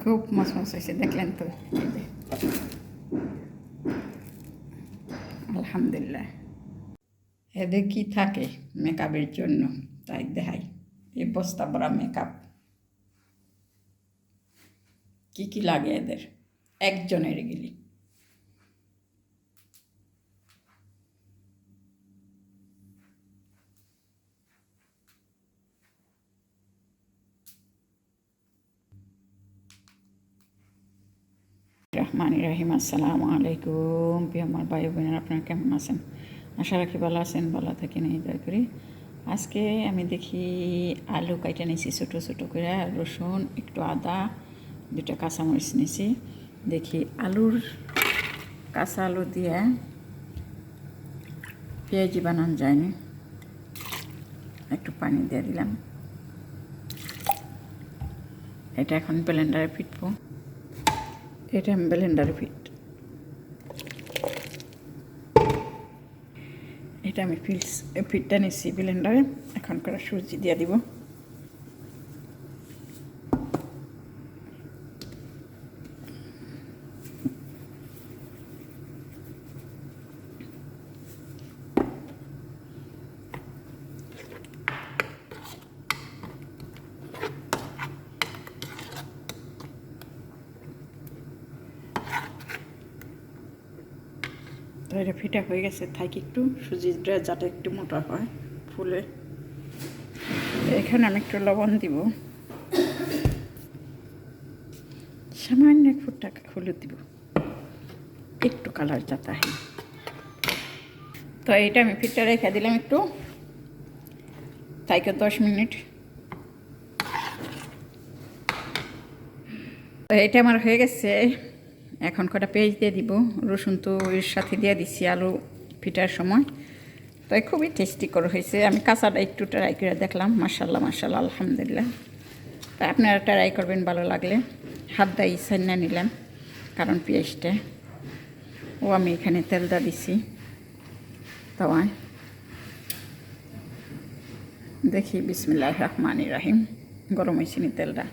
খুব মসমস হয়েছে দেখলেন তো আলহামদুলিল্লাহ এদের কি থাকে মেকআপের জন্য তাই দেখাই এই বস্তা ভরা মেকআপ কী কী লাগে এদের একজনের গেলি রহমান রাহিম আসসালামু আলাইকুম প্রিয় আমার ভাই বোনেরা, আপনারা কেমন আছেন? আশা রাখি ভালো আছেন, ভালো থাকেন, এই দয়া করি। আজকে আমি দেখি আলু কাইটা নিয়েছি ছোটো ছোটো করে রসুন, একটু আদা দুটো কাঁচামরিচ নিয়েছি দেখি আলুর কাঁচা আলু দিয়ে পেঁয়াজি বানানো যায়নি। একটু পানি দিয়ে দিলাম। এটা এখন ব্লেন্ডারে ফিটবো। এটা ব্লেন্ডারে ফিট। এটা আমি ফিটটা নিচ্ছি ব্লেন্ডারে। এখন করে সুজি দিয়ে দিব। তো এটা ফিটা হয়ে গেছে, থাকি একটু। সুজিটা যাতে একটু মোটা হয়, ফুলে। এখানে আমি একটু লবণ দিব। সামান্য এক ফুট টাকা হলুদ দিব। একটু কালার যাতা হয়। তো এটা আমি ফিটটা রেখে দিলাম একটু। তাইকে দশ মিনিট। তো এটা আমার হয়ে গেছে। এখন কটা পেঁয়াজ দিয়ে দিব, রসুন তো এর সাথে দিয়ে দিচ্ছি আলু ফিটার সময়। তাই খুবই টেস্টি করে হয়েছে। আমি কাঁচাটা একটু ট্রাই করে দেখলাম মার্শাল্লাহ মার্শাল্লাহ আলহামদুলিল্লাহ। তাই আপনারা ট্রাই করবেন, ভালো লাগলে। হাত দাই সান্না নিলাম, কারণ পেঁয়াজটা। ও, আমি এখানে তেলটা দিছি, তাওয়ায়। দেখি বিসমিল্লাহ রহমান রাহিম, গরম হয়েছে নি তেলটা।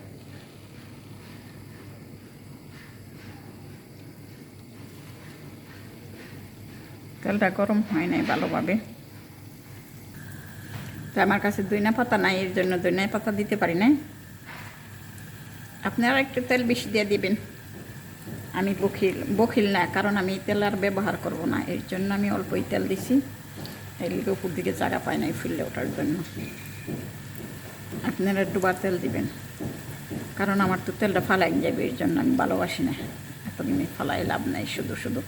তেলটা গরম হয় নাই ভালোভাবে। তো আমার কাছে দইনা পাতা নাই, এর জন্য দইনা পাতা দিতে পারি নাই। আপনারা একটু তেল বেশি দিয়ে দিবেন। আমি বখিল বখিল না, কারণ আমি তেল আর ব্যবহার করব না, এর জন্য আমি অল্পই তেল দিছি। এর লিগে উপর দিকে জায়গা পাই নাই ফুললে ওঠার জন্য। আপনারা ডুবার তেল দিবেন, কারণ আমার তো তেলটা ফালাই যাবে, এর জন্য আমি ভালোবাসি না। এতদিনে ফলাই লাভ নাই শুধু শুধু।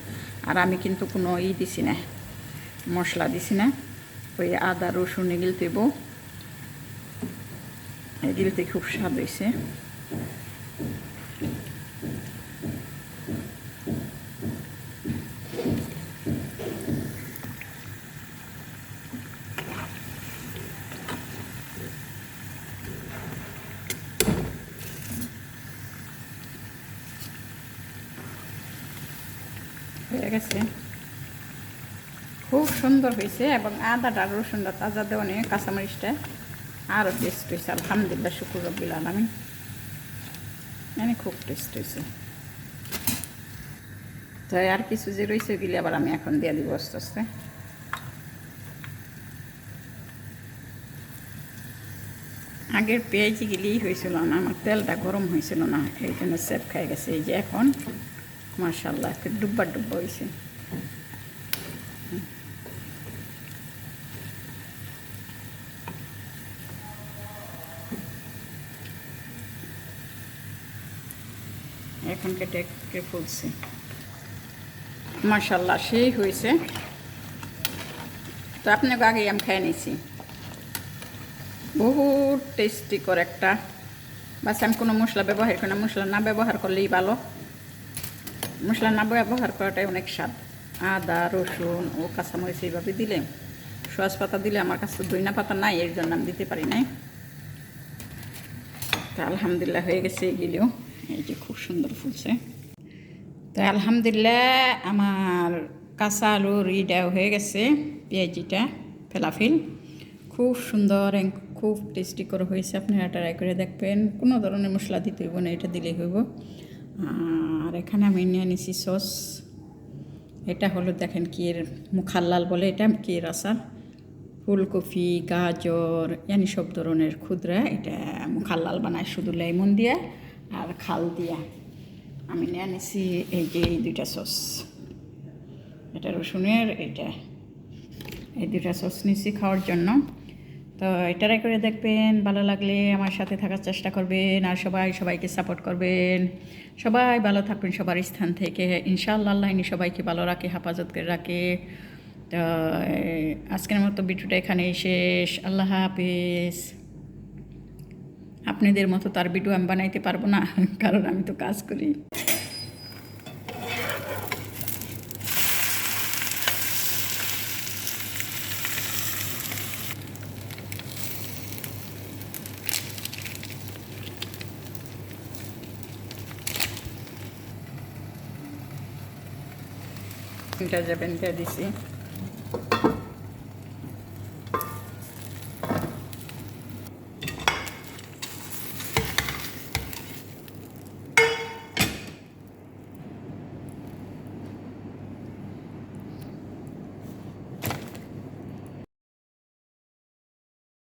আর আমি কিন্তু কোনো ই দিছি না, মশলা দিছি না। ওই আদা, রসুন এগুলো দেব। এগুলোতে খুব স্বাদ হয়েছে গেছে। খুব সুন্দর হয়েছে এবং আদাটা রসুনটা তাজা দেওয়া নিয়ে কাঁচামরিচটা। আরও টেস্ট হয়েছে, আলহামদুলিল্লাহ, শুকুর রব্বিল আলমী মানে খুব টেস্ট হয়েছে। তাই আর কিছু যে রয়েছে গেলে আবার আমি এখন দিয়ে দিব আস্তে আস্তে। আগের পেঁয়াজি গেলেই হয়েছিল না, আমার তেলটা গরম হয়েছিল না এই জন্য সেপ খাই গেছে। এই যে এখন মার্শাল্লাহ একটু ডুব্বা ডুব্বা হয়েছে এখন কেটে কেটে ফুলছে। মার্শাল্লাহ সেই হয়েছে তো আপনাকে আগেই আমি খেয়ে নিয়েছি বহুত টেস্টি করে একটা। বাস আমি কোনো মশলা ব্যবহার করি না, মশলা না ব্যবহার করলেই ভালো। মশলা না ব্যবহার করাটাই অনেক স্বাদ। আদা, রসুন ও কাঁচামরিচ এইভাবে দিলে সস পাতা দিলে আমার কাছে দইনা পাতা নাই, এর জন্য আমি দিতে পারি নাই। তা আলহামদুলিল্লাহ হয়ে গেছে এগুলিও। এই যে খুব সুন্দর ফুলছে। তো আলহামদুলিল্লাহ আমার কাঁচা আলু রিডাও হয়ে গেছে, পেঁয়াজিটা, ফেলাফিল। খুব সুন্দর খুব টেস্টি করে হয়েছে, আপনারা ট্রাই করে দেখবেন। কোনো ধরনের মশলা দিতে হইব না, এটা দিলেই হইব। আর এখানে আমি নিয়ে নিছি সস। এটা হলো দেখেন কি এর মুখাল্লাল বলে, এটা কি আচার? ফুলকপি, গাজর, ইয়ানি সব ধরনের ক্ষুদ্রা এটা মুখাল্লাল বানায় শুধু লেমন দিয়া আর খাল দিয়া। আমি নিয়ে নিছি এই যে এই দুইটা সস। এটা রসুনের, এটা এই দুটা সস নিছি খাওয়ার জন্য। তো এটারাই করে দেখবেন, ভালো লাগলে আমার সাথে থাকার চেষ্টা করবেন আর সবাই সবাইকে সাপোর্ট করবেন। সবাই ভালো থাকবেন সবার স্থান থেকে। ইনশাআল্লাহ আল্লাহ সবাইকে ভালো রাখে, হেফাজত করে রাখে। তো আজকের মতো ভিডিওটা এখানেই শেষ। আল্লাহ হাফিজ। আপনাদের মতো তার ভিডিও আমি বানাইতে পারব না, কারণ আমি তো কাজ করি। তিনটা যাবেন দিয়ে দিছি।